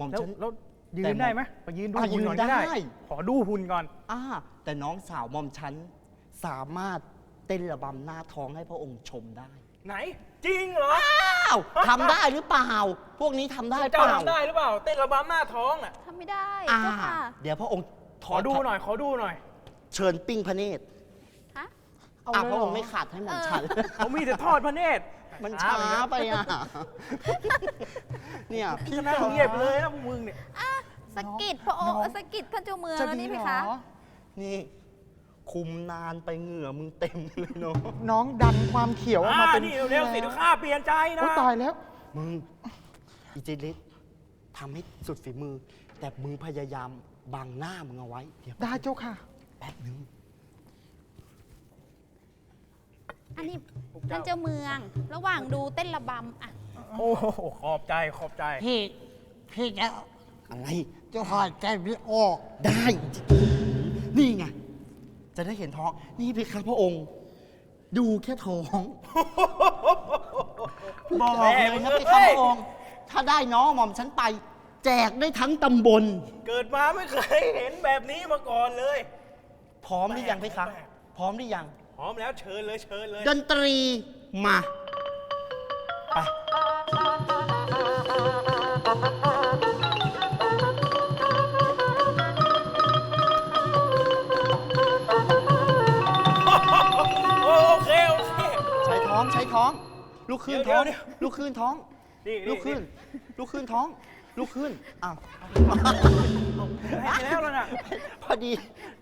หม่อมแล้วฉัน แล้วยืแต่นหม่อมได้ไหมไปยืนดูอะหุ่นก่อนยืนก็ได้ ได้ ขอดูหุ่นก่อน อ่าแต่น้องสาวหม่อมฉันสามารถเต้นระบำหน้าท้องให้พระองค์ชมได้ไหน จริงเหรอ อ้าวทำได้หรือเปล่า พวกนี้ทำได้เปเจ้าล่าทำได้หรือเปล่า เต้นระบำหน้าท้องอะ ทำไม่ได้อ่าเจ้าค่ะเดี๋ยวพระองค์ขอดูหน่อย ขอดูหน่อย เชิญปิ้งพระเนตรฮะอะพระองค์ไม่ขาดให้หม่อมฉัน เขามีแต่ทอดพระเนตร มันช้าไปอะ เนี่ยพี่นั่งเงียบเลยนะพวกมึงเนี่ยสะกิดพระองค์สะกิดท่านเจ้าเมืองจะแล้วดีนี่เหเพรคะอนี่ คุมนานไปเหงื่อมึงเต็มเลยเนาะน้องดันความเขียวออกอ่ามาเป็นนี่เร็วๆสิเดี๋ยวข้าเปลี่ยนใจนะ โอ้ตายแล้ว มึงอิจิลิสทำให้สุดฝีมือ แต่มึงพยายามบังหน้ามึงเอาไว้ เดี๋ยวได้เจ้าค่ะ แป๊บนึง อันนี้ท่านเจ้าเมือง ระหว่างดูเต้นระบำอะโอ้โหขอบใจขอบใจ พี่ พี่จะอะไร จะหายใจไม่ออก ได้นี่ไง จะได้เห็นท้อง นี่เพคะพระองค์ ดูแค่ท้อง บอกเลยนะเพคะพระองค์ ถ้าได้น้องหม่อมฉันไป แจกได้ทั้งตำบล เกิดมาไม่เคยเห็นแบบนี้มาก่อนเลย พร้อมหรือยังเพคะแปลกพร้อมหรือยังพ ร้อมแล้วเชิญเลยเชิญเลย ดนตรีมา ไป โอเคโอเค ใช้ท้องใช้ท้อง ลูกขึ้นเดี๋ท้ยอวง เดี๋ยว ลูกขึ้นท้อง นี่ลูกขึ้น ลูกขึ้นท้อง ลูกขึ้นอ้าวให้ไปแล้วแล้วน่ะพอดี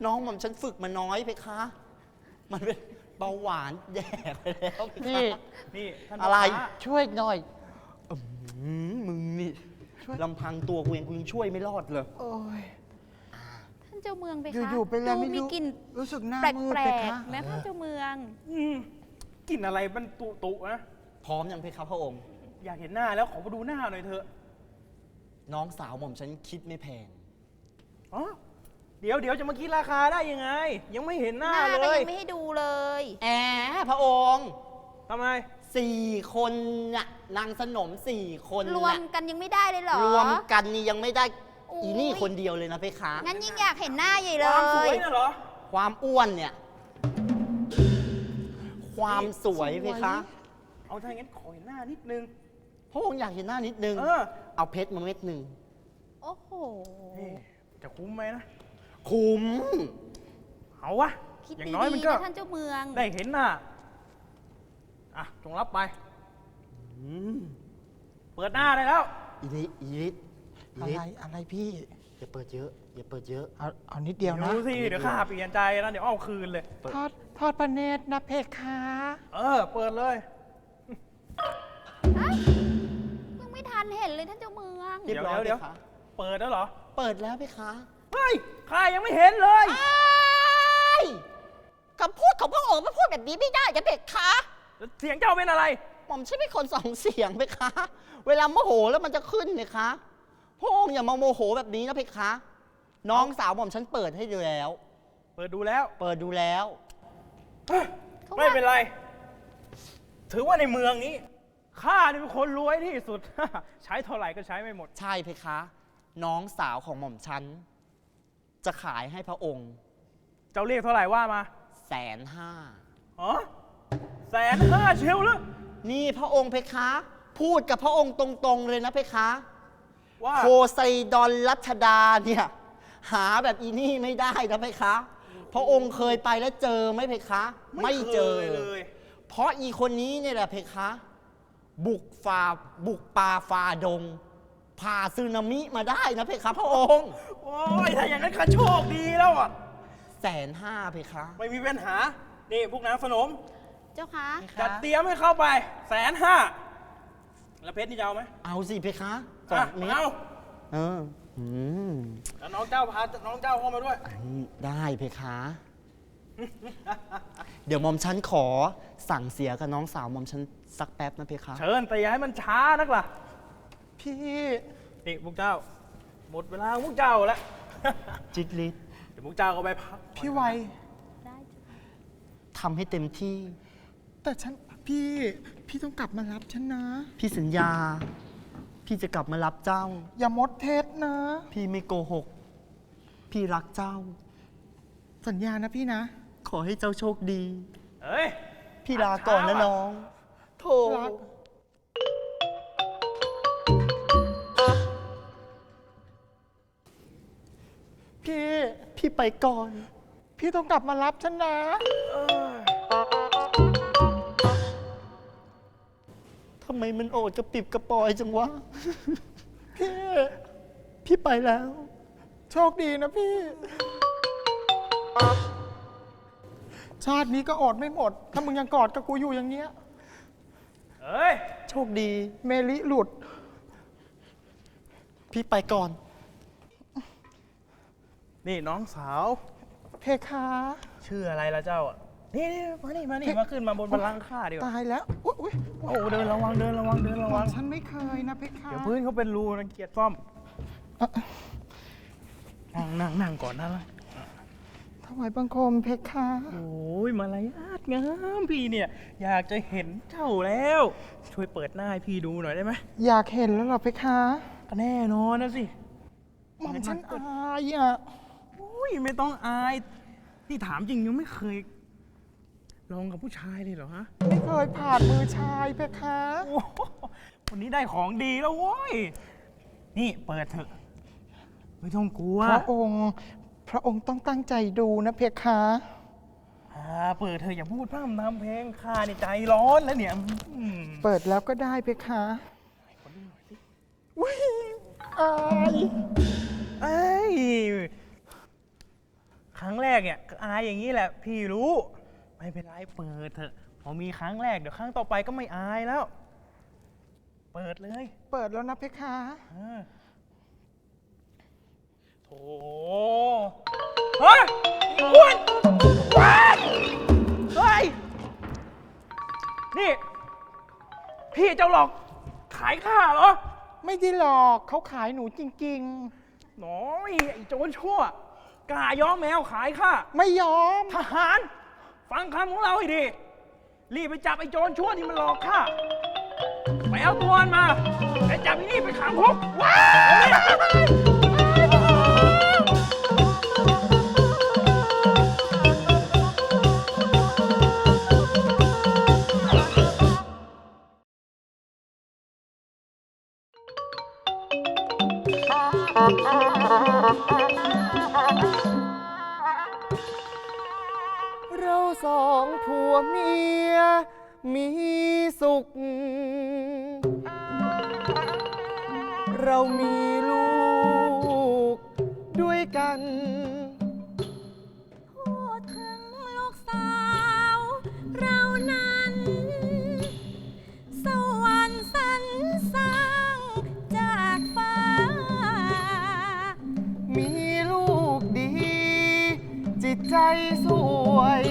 น้องหม่อมฉันฝึกมาน้อยเพคะ มันเป็นเบาหวานแย่ไปแล้วเพพี่คะนี่ท่านอะไรฟ้าช่วยหน่อย อืมมึงนี่ลำพังตัวกูเองกูยังช่วยไม่รอดเลย โอ้ย ท่านเจ้าเมืองเพอคะยู่ๆเป็นอะไรดูไม่มีรู้กลิ่นรู้สึกหน้าแปลมืดกไปคะๆนะท่านเจ้าเมืองอืมกลินอะไรมันตุตุนะพร้อมยังเพคะพระองค์ อยากเห็นหน้าแล้วขอมาดูหน้าหน่อยเถอะน้องสาวหม่อมฉันคิดไม่แพง อ๋อ เดี๋ยวเดี๋ยวจะมาคิดราคาได้ยังไง ยังไม่เห็นหหน้าน้าเลก็ยยังไม่ให้ดูเลย แอพระองค์ทำไม สี่คนน่ะนางสนมสี่คนรวมน่ะกันยังไม่ได้เลยเหรอ รวมกันนี่ยังไม่ได้โอ้ย อีนี่คนเดียวเลยนะเพคะ งั้นยิ่งอยากเห็นหน้าใหญ่คเลวามสวย ยน่ะเหรอ ความอ้วนเนี่ย ความสวยเพคะเอาถ้าอย่างนั้นขอเห็นหน้านิดนึง พระองค์อยากเห็นหน้านิดนึงเออ เอาเพชรมาเม็ดหนึ่งโอ้โห นี่จะคุ้มไหมนะ คุ้ม เอาวะ คิดอย่างดีน้อยมันๆก็ นะท่านเจ้าเมืองได้เห็นหน้า อะ จงรับไป อืมเปิดหน้าได้แล้ว อีนิดอีนิดอีอะนิดไรอะไรพี่อย่าเปิดเยอะอย่าเปิดเยอะ เอาเอานิดเดียวนะ ดูสิ เดี๋ยวข้าเปลี่ยนใจนะเดี๋ยวเอาคืนเลยทอดทอดพระเนตรนะเพคะเออ เปิดเลยยังไม่ทันเห็นเลยท่านเจ้าเมือง เรียบร้อยเดี๋ยวเพคะเปิดแล้วเหรอ เปิดแล้วเพคะ เฮ้ยข้ายังไม่เห็นเลยคำพูดของพระองค์ไม่พูดแบบนี้ไม่ได้จะเพคะเสียงเจ้าเป็นอะไร หม่อมใช่เป็นคนสองเสียงเพคะ เวลาโมโหแล้วมันจะขึ้นเลยคะพระองค์อย่ามาโมโหแบบนี้นะเพคะ น้องสาวหม่อมฉันเปิดให้ดูแล้ว เปิดดูแล้ว เปิดดูแล้ว เขาไม่ว่าเป็นไร ถือว่าในเมืองนี้ข้านี่เป็นคนรวยที่สุด ใช้เท่าไหร่ก็ใช้ไม่หมด ใช่เพคะ น้องสาวของหม่อมฉัน จะขายให้พระองค์เจ้าเรียกเท่าไหร่ว่ามาแสนห้า อ๋อแสนห้าเชียวเหรอนี่พระองค์เพคะ พูดกับพระองค์ตรงๆเลยนะเพคะว่าโพไซดอนรัชดาเนี่ย หาแบบอีนี่ไม่ได้นะเพคะ พระองค์เคยไปแล้วเจอไหมเพคะ ไม่เจอ คยเลย เพราะอีคนนี้เนี่ยแหละเพคะ บุกฝ่าบุกป่าฝ่าดง พาซึนามิมาได้นะเพคะพระองค์โอ้ยถ้าอย่างนั้นข้าโชคดีแล้วอะ แสนห้าเพคะไม่มีปัญหา นี่พวกนางสนม เจ้าคะจัดเตรียมให้เข้าไปแสนห้า แล้วเพชรนี่จะเอาไหมเอาสิเพคะสออะงเมตรเอาเอออืมแล้วน้องเจ้าพาน้องเจ้าเข้ามาด้วย อันนี้ได้เพคะ เดี๋ยวหมอมฉันขอสั่งเสียกับน้องสาวหมอมฉันสักแป๊บนะเพคะ เชิญแต่อย่าให้มันช้านักล่ะ พี่นี่พวกเจ้า หมดเวลาของพวกเจ้าแล้ว จิกลิศเดี๋ยวพวกเจ้าก็ไปพักพี่ไวได้เจ้าค่ะทำให้เต็มที่ แต่ฉันพี่พี่ต้องกลับมารับฉันนะ พี่สัญญา พี่จะกลับมารับเจ้า อย่ามดเท็จนะ พี่ไม่โกหก พี่รักเจ้า สัญญานะพี่นะ ขอให้เจ้าโชคดี เอ้ย พี่ลาก่อนนะน้อง โถ รัก พี่พี่ไปก่อน พี่ต้องกลับมารับฉันนะ ทำไมมันโอดกระปิบกระปอยจังวะ พี่ พี่ไปแล้ว โชคดีนะพี่ ชาตินี้ก็อดไม่หมด ถ้ามึงยังกอดกับกูอยู่อย่างเงี้ย เอ้ย โชคดี เมลิหลุด พี่ไปก่อน นี่น้องสาวเพคะชื่ออะไรละเจ้าอะนี่นี่มานี่มานี่มาขึ้นมาบนบัลลังก์ข้าดีกว่าตายแล้วอุ๊ยอุ๊ยโอ้เดินระวังเดินระวังเดินระวังฉันไม่เคยนะเพคะเดี๋ยวพื้นเขาเป็นรูนะเกียรติซ่อมนั่งนั่งนั่งก่อนนะถวายบังคมเพคะโอ้ยมารยาทงามพี่เนี่ย อยากจะเห็นเจ้าแล้ว ช่วยเปิดหน้าให้พี่ดูหน่อยได้ไหมอยากเห็นแล้วเหรอเพคะก็แน่นอนนะสิหม่อมฉันอายอะอุ้ ยไม่ต้องอายนี่ถามจริงยังไม่เคย ลองกับผู้ชายเลยเหรอฮะไม่เคยผ่านมือชายเพคะ โอ้โหวันนี้ได้ของดีแล้วโว้ย นี่เปิดเถอะ ไม่ต้องกลัวพระองค์ พระองค์ต้องตั้งใจดูนะเพคะ อ่าเปิดเถอะอย่าพูดพร่ำทำเพลงข้านี่ใจร้อนแล้วเนี่ยอืมเปิดแล้วก็ได้เพคะอุ้ยอาย เอ้ยครั้งแร กเนี่ยก็อายอย่างนี้แหละ พี่รู้ ไม่เป็นไรเปิดเถอะ พอมีครั้งแรกเดี๋ยวครั้งต่อไปก็ไม่อายแล้ว เปิดเลยเปิดแล้วนะเพคะ เออโถเฮ้ยอ้วนว้ายเฮ้ย นี่ พี่เจ้าหลอกขายข้าเหรอ ไม่ได้หลอกเขาขายหนูจริงน้อยไอ้โจรชั่ว กล้าย้อมแมวขายข้าๆไม่ยอม ทหาร ฟังคำของเราให้ดี รีบไปจับไอ้โจรชั่วที่มันหลอกข้าไปเอาตัวมันมา แล้วจับไอ้นี่ไปขังคุกว้าว ใจสวย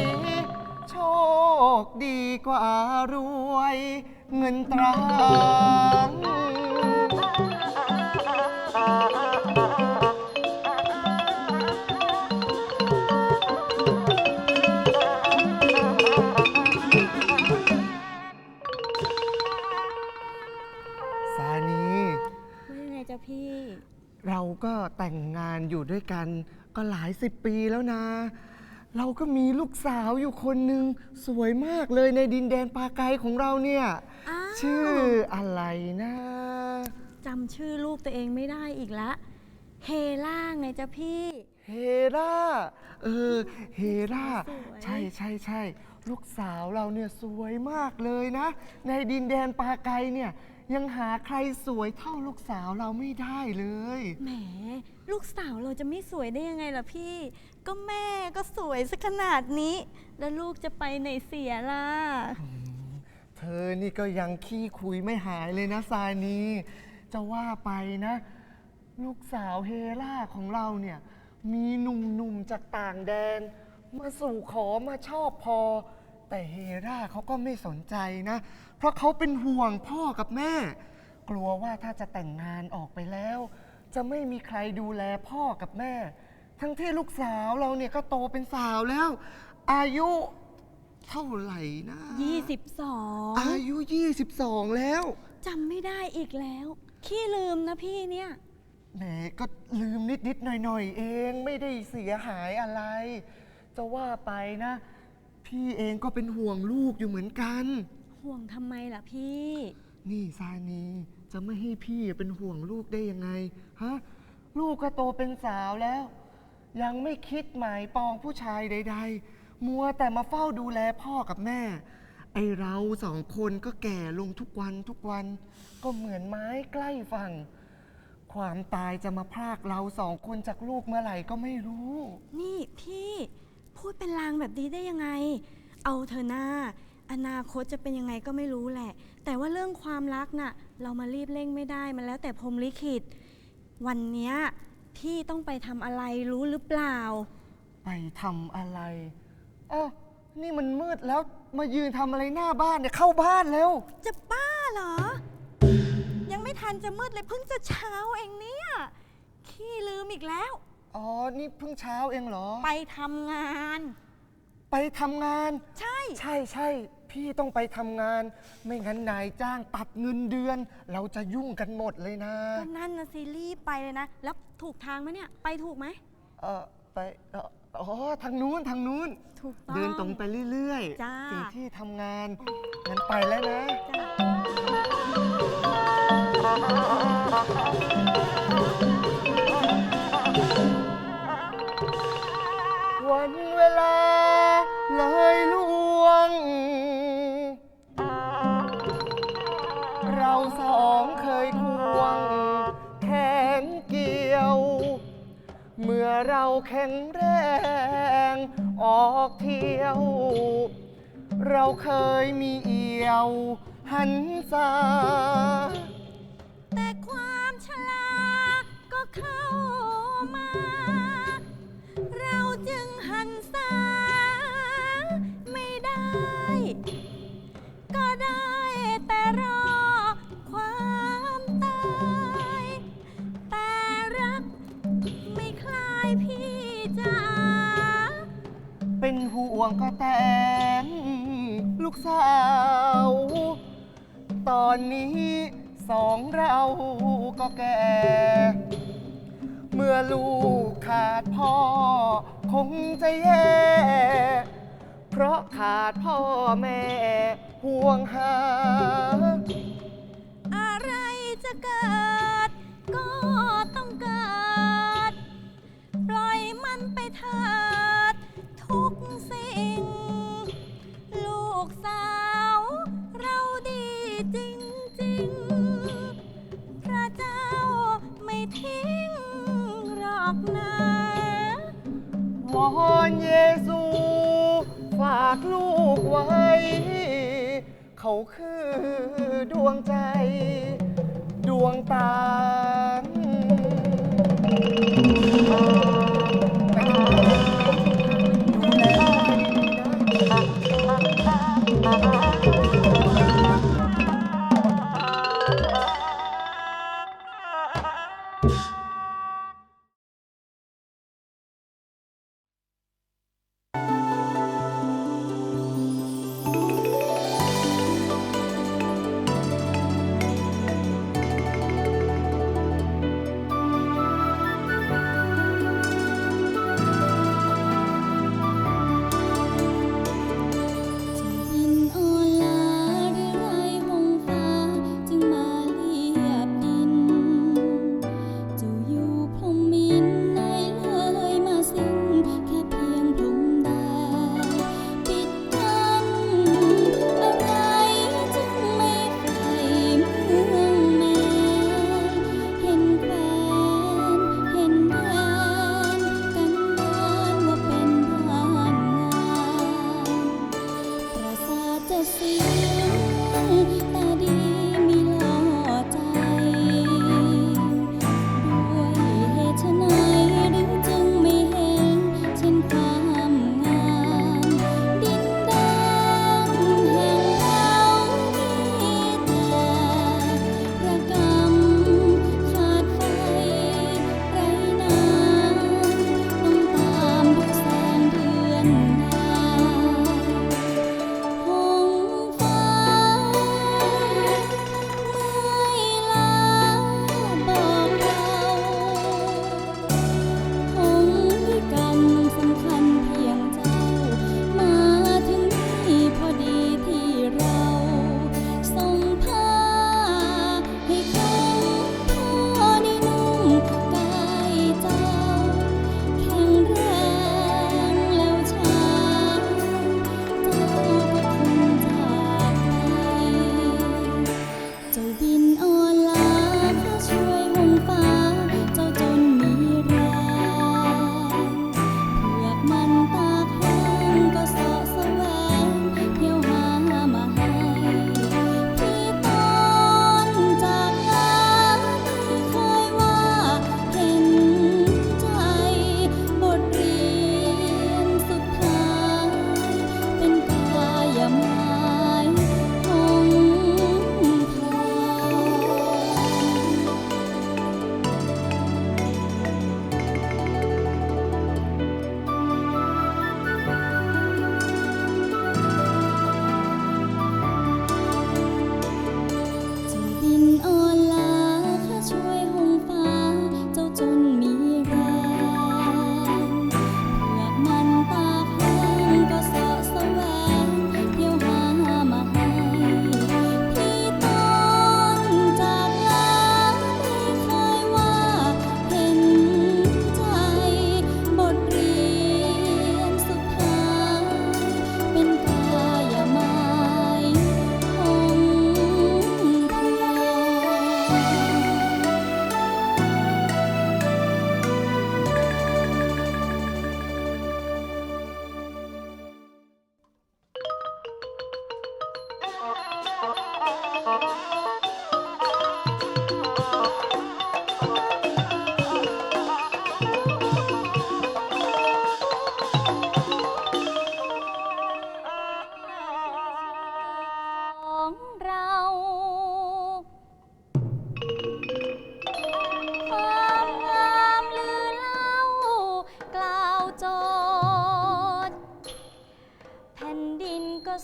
โชคดีกว่ารวย เงินตราสานี ว่ายังไงจ๊ะพี่ เราก็แต่งงานอยู่ด้วยกัน ก็หลายสิบปีแล้วนะ เราก็มีลูกสาวอยู่คนหนึ่งสวยมากเลยในดินแดนปาไกลของเราเนี่ย อ้าว ชื่ออะไรนะ จำชื่อลูกตัวเองไม่ได้อีกละ เฮล่าไงจ๊ะพี่ เฮราเออ เฮราสวย ใช่ใช่ใช่ลูกสาวเราเนี่ยสวยมากเลยนะ ในดินแดนปาไกลเนี่ย ยังหาใครสวยเท่าลูกสาวเราไม่ได้เลย แหม ลูกสาวเราจะไม่สวยได้ยังไงล่ะพี่ ก็แม่ก็สวยสักขนาดนี้ แล้วลูกจะไปไหนเสียล่ะ เธอนี่ก็ยังขี้คุยไม่หายเลยนะซานีจะว่าไปนะ ลูกสาวเฮล่าของเราเนี่ย มีหนุ่มๆจากต่างแดน มาสู่ขอมาชอบพอ แต่เฮล่าเขาก็ไม่สนใจนะ เพราะเขาเป็นห่วงพ่อกับแม่ กลัวว่าถ้าจะแต่งงานออกไปแล้ว จะไม่มีใครดูแลพ่อกับแม่ ทั้งที่ลูกสาวเราเนี่ยก็โตเป็นสาวแล้ว อายุเท่าไหร่นะ22อายุ 22 แล้ว จำไม่ได้อีกแล้ว ขี้ลืมนะพี่เนี่ย แหมก็ลืมนิดนิดๆหน่อยหน่อยๆเองไม่ได้เสียหายอะไร จะว่าไปนะ พี่เองก็เป็นห่วงลูกอยู่เหมือนกัน ห่วงทำไมล่ะพี่ นี่ซานีจะไม่ให้พี่เป็นห่วงลูกได้ยังไงฮะลูกก็โตเป็นสาวแล้ว ยังไม่คิดหมายปองผู้ชายใด ๆ มัวแต่มาเฝ้าดูแลพ่อกับแม่ ไอเราสองคนก็แก่ลงทุกวันทุกวัน ก็เหมือนไม้ใกล้ฝั่ง ความตายจะมาพรากเราสองคนจากลูกเมื่อไหร่ก็ไม่รู้ นี่พี่ พูดเป็นลางแบบนี้ได้ยังไง เอาเธอหน้า อนาคตจะเป็นยังไงก็ไม่รู้แหละ แต่ว่าเรื่องความรักน่ะ เรามารีบเร่งไม่ได้มันแล้วแต่พรหมลิขิต วันเนี้ยพี่ต้องไปทำอะไรรู้หรือเปล่า ไปทำอะไรอ้าวนี่มันมืดแล้วมายืนทำอะไรหน้าบ้านเนี่ยเข้าบ้านแล้ว จะบ้าเหรอ ยังไม่ทันจะมืดเลยเพิ่งจะเช้าเองเนี่ย ขี้ลืมอีกแล้ว อ๋อ นี่เพิ่งเช้าเองเหรอ ไปทำงาน ไปทำงาน ใช่ ใช่ใช่ พี่ต้องไปทำงาน ไม่งั้นนายจ้างตัดเงินเดือน เราจะยุ่งกันหมดเลยนะ ก็นั่นนะซีรีส์ไปเลยนะ แล้วถูกทางไหมเนี่ย ไปถูกไหม เออไปเอ่ออ๋อทางนู้นทางนู้น ถูกต้องเดินตรงไปเรื่อยจ้า ถึงที่ทำงานงั้นไปแล้วนะ จ้ะวันเวลา เมื่อเราแข็งแรง ออกเที่ยว เราเคยมีเอี่ยวหันษา ลูกขาดพ่อ คงจะแย่ เพราะขาดพ่อแม่ห่วงหา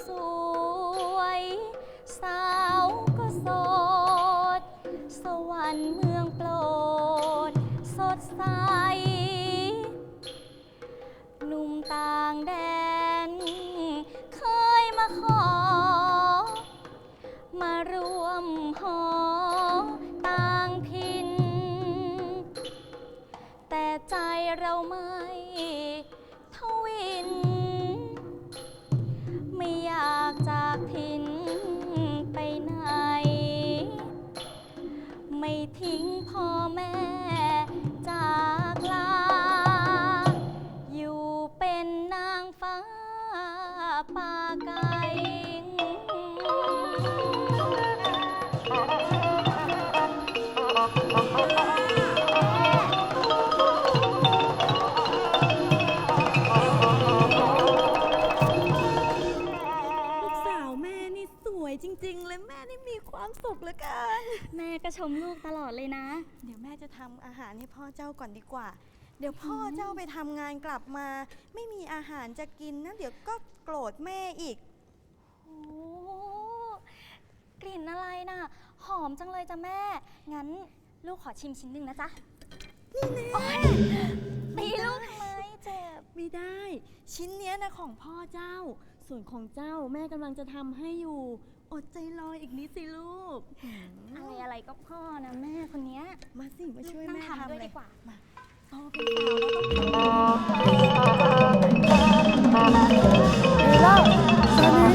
สวยสา ป่าไกลลูกสาวแม่นี่สวยจริง ๆ เลยแม่นี่มีความสุขเหลือเกิน แม่ก็ชมลูกตลอดเลยนะ เดี๋ยวแม่จะทำอาหารให้พ่อเจ้าก่อนดีกว่าเดี๋ยวพ่อเจ้าไปทำงานกลับมา ไม่มีอาหารจะกินนะเดี๋ยวก็โกรธแม่อีก โอ้กลิ่นอะไรน่ะ หอมจังเลยจ้ะแม่ งั้นลูกขอชิมชิ้นหนึ่งนะจ๊ะ นี่แน่ตีลูกทำไมเจ็บ ไม่ได้ ชิ้นเนี้ยนะของพ่อเจ้า ส่วนของเจ้าแม่กำลังจะทำให้อยู่ อดใจรออีกนิดสิลูก อะไรอะไรก็พ่อนะแม่คนเนี้ย มาสิมาช่วยนั่งแม่ทำด้วยเลดีกว่า มา โตเป็นสาวแล้วต้องเฮล่าซานี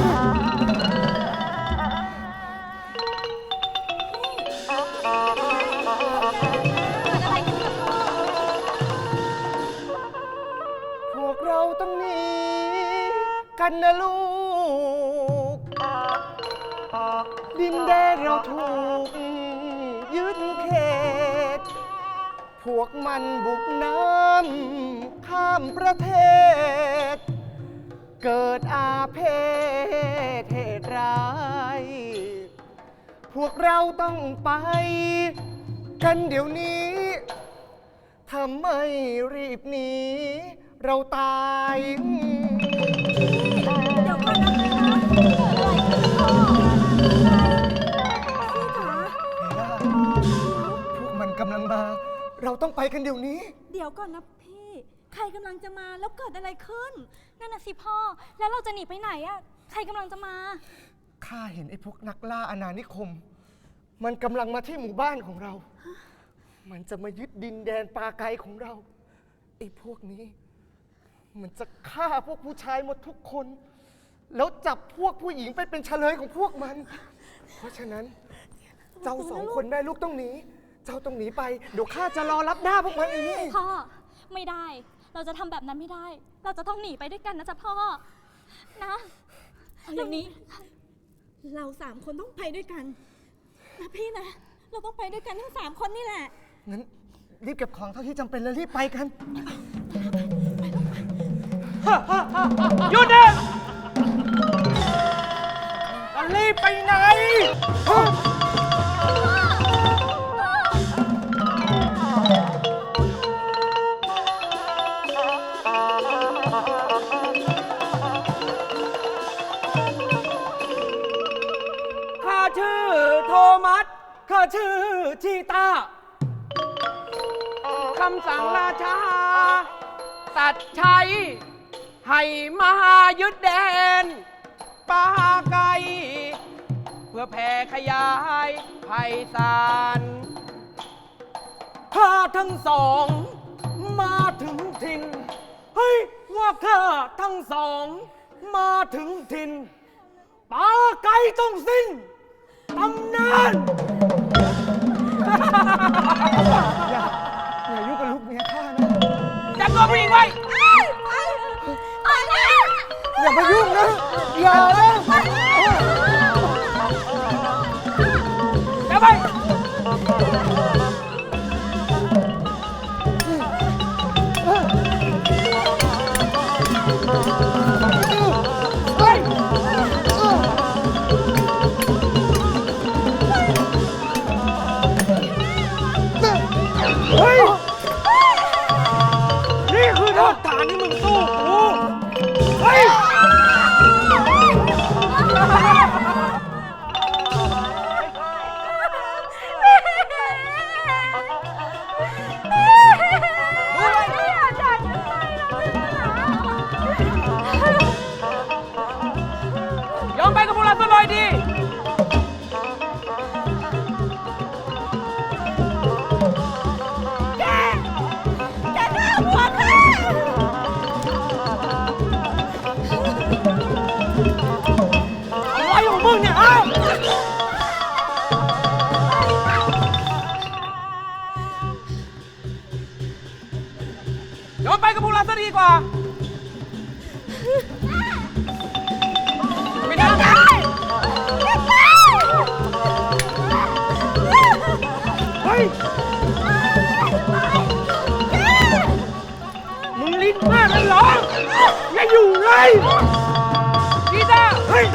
พวกเราต้องหนีกันนะลูก ดินแดนเราถูก พวกมันบุกน้ำข้ามประเทศ เกิดอาเพศเหตุร้าย พวกเราต้องไป กันเดี๋ยวนี้ถ้าไม่รีบหนีเราตาย เดี๋ยวก่อนนะคะพี่จ๋า พวกมันกำลังมา เราต้องไปกันเดี๋ยวนี้ เดี๋ยวก่อนนะพี่ ใครกำลังจะมาแล้วเกิดอะไรขึ้น นั่นน่ะสิพ่อ แล้วเราจะหนีไปไหนอะใครกำลังจะมา ข้าเห็นไอ้พวกนักล่าอาณานิคม มันกำลังมาที่หมู่บ้านของเรา มันจะมายึดดินแดนปาไกของเรา ไอ้พวกนี้ มันจะฆ่าพวกผู้ชายหมดทุกคน แล้วจับพวกผู้หญิงไปเป็นเฉลยของพวกมัน เพราะฉะนั้น เจ้าสองคนแม่ลูกต้องหนี เจ้าต้องหนีไป เดี๋ยวข้าจะรอรับหน้าพวกมันเองพ่อไม่ได้ เราจะทำแบบนั้นไม่ได้ เราจะต้องหนีไปด้วยกันนะจ๊ะพ่อ นะเอาอย่างนี้ เราสามคนต้องไปด้วยกันนะพี่นะ เราต้องไปด้วยกันทั้งสามคนนี่แหละ งั้นรีบเก็บของเท่าที่จำเป็นแล้วรีบไปกัน หยุดนะจะรีบไปไหนข้า ชื่อโทมัสข้าชื่อชีตาคำสั่งราชา ตัดใช้ให้มายึดแดนปาไกลเพื่อแผ่ขยายไพศาลข้าทั้งสอง มาถึงถิ่นเฮ้ย ว่าข้าทั้งสอง มาถึงถิ่นปาไกลต้องสิ้น ตำนานอย่าอย่ายุ่งกับลูกเมียข้านะจับตัวผู้หญิงไว้ อย่ามายุ่งนะอย่านะ องไปกับพวกเราซะเลยดีแกแกฆ่าผัวข้ะไรของมึงเนี่ยอย้อนไปกับพวกเราซดีกว่า อย่าอยู่เลยกีตาร์เฮ้ย